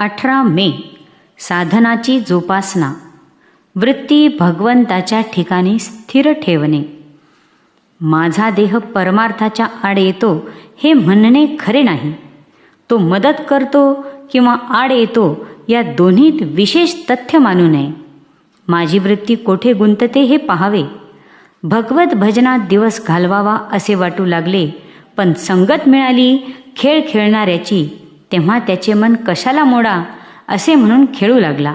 अठरा मे साधनाची जोपासना वृत्ती भगवंताच्या ठिकाणी स्थिर ठेवणे. माझा देह परमार्थाच्या आड येतो हे म्हणणे खरे नाही. तो मदत करतो किंवा आड येतो या दोन्हीत विशेष तथ्य मानू नये. माझी वृत्ती कोठे गुंतते हे पाहावे. भगवत भजनात दिवस घालवावा असे वाटू लागले पण संगत मिळाली खेळ खेळणाऱ्याची तेव्हा त्याचे मन कशाला मोडा असे म्हणून खेळू लागला.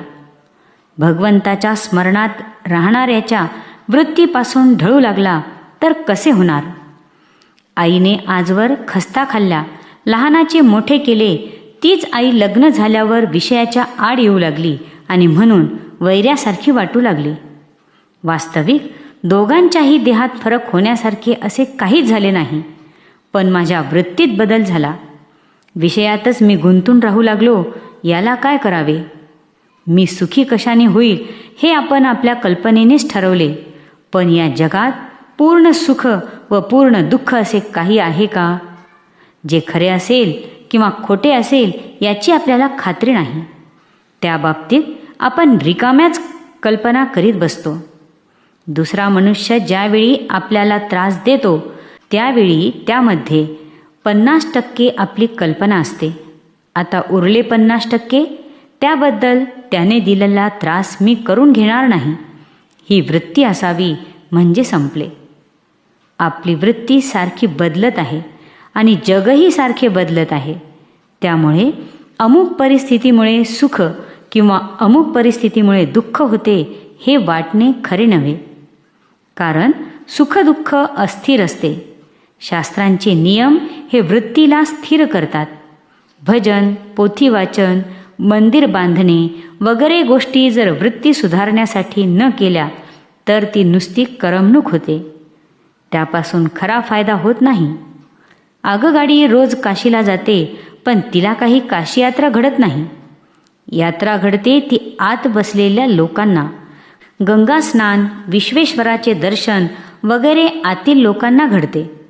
भगवंताच्या स्मरणात राहणाऱ्याच्या वृत्तीपासून ढळू लागला तर कसे होणार? आईने आजवर खस्ता खाल्ल्या लहानाचे मोठे केले तीच आई लग्न झाल्यावर विषयाच्या आड येऊ लागली आणि म्हणून वैऱ्यासारखी वाटू लागली. वास्तविक दोघांच्याही देहात फरक होण्यासारखे असे काहीच झाले नाही पण माझ्या वृत्तीत बदल झाला. विषयातच मी गुंतून राहू लागलो याला काय करावे? मी सुखी कशाने होईल हे आपण आपल्या कल्पनेनेच ठरवले. पण या जगात पूर्ण सुख व पूर्ण दुःख असे काही आहे का? जे खरे असेल किंवा खोटे असेल याची आपल्याला खात्री नाही. त्या बाबतीत आपण रिकाम्याच कल्पना करीत बसतो. दुसरा मनुष्य ज्यावेळी आपल्याला त्रास देतो त्यावेळी त्यामध्ये पन्नास टक्के आपली कल्पना असते. आता उरले पन्नास टक्के त्याबद्दल त्याने दिलेला त्रास मी करून घेणार नाही. ही वृत्ती असावी म्हणजे संपले. आपली वृत्ती सारखी बदलत आहे आणि जगही सारखे बदलत आहे. त्यामुळे अमुक परिस्थितीमुळे सुख किंवा अमुक परिस्थितीमुळे दुःख होते हे वाटणे खरे नव्हे. कारण सुखदुःख अस्थिर असते. शास्त्रांचे नियम हे वृत्तीला स्थिर करतात. भजन पोथी वाचन मंदिर बांधणे वगैरे गोष्टी जर वृत्ती सुधारण्यासाठी न केल्या तर ती नुसती करमणूक होते. त्यापासून खरा फायदा होत नाही. आगगाडी रोज काशीला जाते पण तिला काही काशी यात्रा घडत नाही. यात्रा घडते ती आत बसलेल्या लोकांना. गंगा स्नान विश्वेश्वराचे दर्शन वगैरे आतील लोकांना घडते.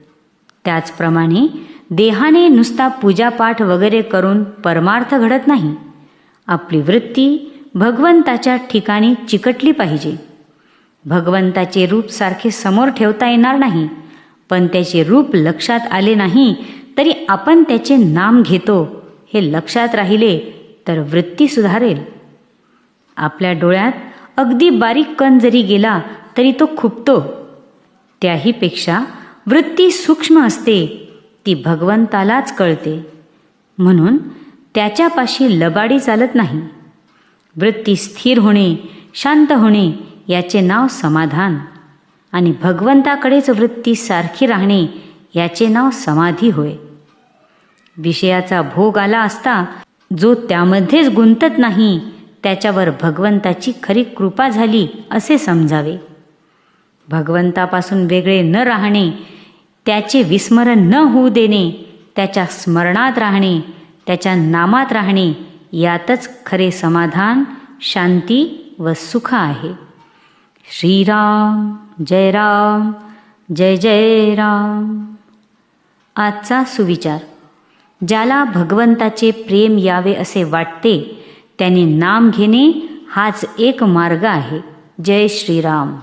त्याचप्रमाणे देहाने नुसता पूजापाठ वगैरे करून परमार्थ घडत नाही. आपली वृत्ती भगवंताच्या ठिकाणी चिकटली पाहिजे. भगवंताचे रूप सारखे समोर ठेवता येणार नाही पण त्याचे रूप लक्षात आले नाही तरी आपण त्याचे नाम घेतो हे लक्षात राहिले तर वृत्ती सुधारेल. आपल्या डोळ्यात अगदी बारीक कण जरी गेला तरी तो खुपतो. त्याहीपेक्षा वृत्ती सूक्ष्म असते ती भगवंतालाच कळते. म्हणून त्याच्यापाशी लबाडी चालत नाही. वृत्ती स्थिर होणे शांत होणे याचे नाव समाधान आणि भगवंताकडेच वृत्ती सारखी राहणे याचे नाव समाधी होय. विषयाचा भोग आला असता जो त्यामध्येच गुंतत नाही त्याच्यावर भगवंताची खरी कृपा झाली असे समजावे. भगवंतापासून वेगळे न राहणे त्याचे विस्मरण न होऊ देणे त्याच्या स्मरणात राहणे त्याच्या नामात राहणे यातच खरे समाधान शांती व सुख आहे. श्रीराम जय राम जय जय राम. आजचा सुविचार. ज्याला भगवंताचे प्रेम यावे असे वाटते त्याने नाम घेणे हाच एक मार्ग आहे. जय श्रीराम.